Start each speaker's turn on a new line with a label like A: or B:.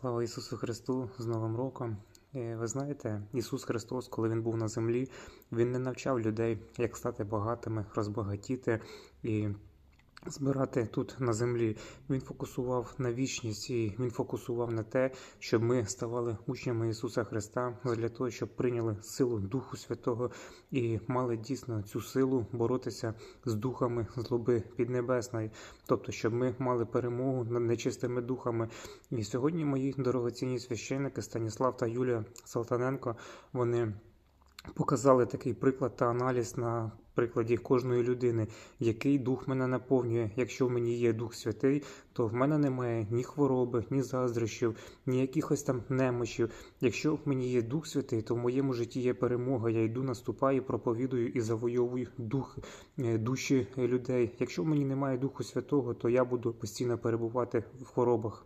A: Слава Ісусу Христу з Новим роком. Е, Ви знаєте, Ісус Христос, коли Він був на землі, Він не навчав людей, як стати багатими, розбагатіти і збирати тут на землі. Він фокусував на вічність і він фокусував на те, щоб ми ставали учнями Ісуса Христа для того, щоб прийняли силу Духу Святого і мали дійсно цю силу боротися з духами злоби піднебесної, тобто, щоб ми мали перемогу над нечистими духами. І сьогодні мої дорогоцінні священники Станіслав та Юлія Салтаненко вони показали такий приклад та аналіз на прикладі кожної людини, який дух мене наповнює. Якщо в мені є Дух Святий, то в мене немає ні хвороби, ні заздрощів, ні якихось там немочів. Якщо в мені є Дух Святий, то в моєму житті є перемога. Я йду, наступаю, проповідую і завойовую дух е, душі людей. Якщо в мені немає Духу Святого, то я буду постійно перебувати в хворобах.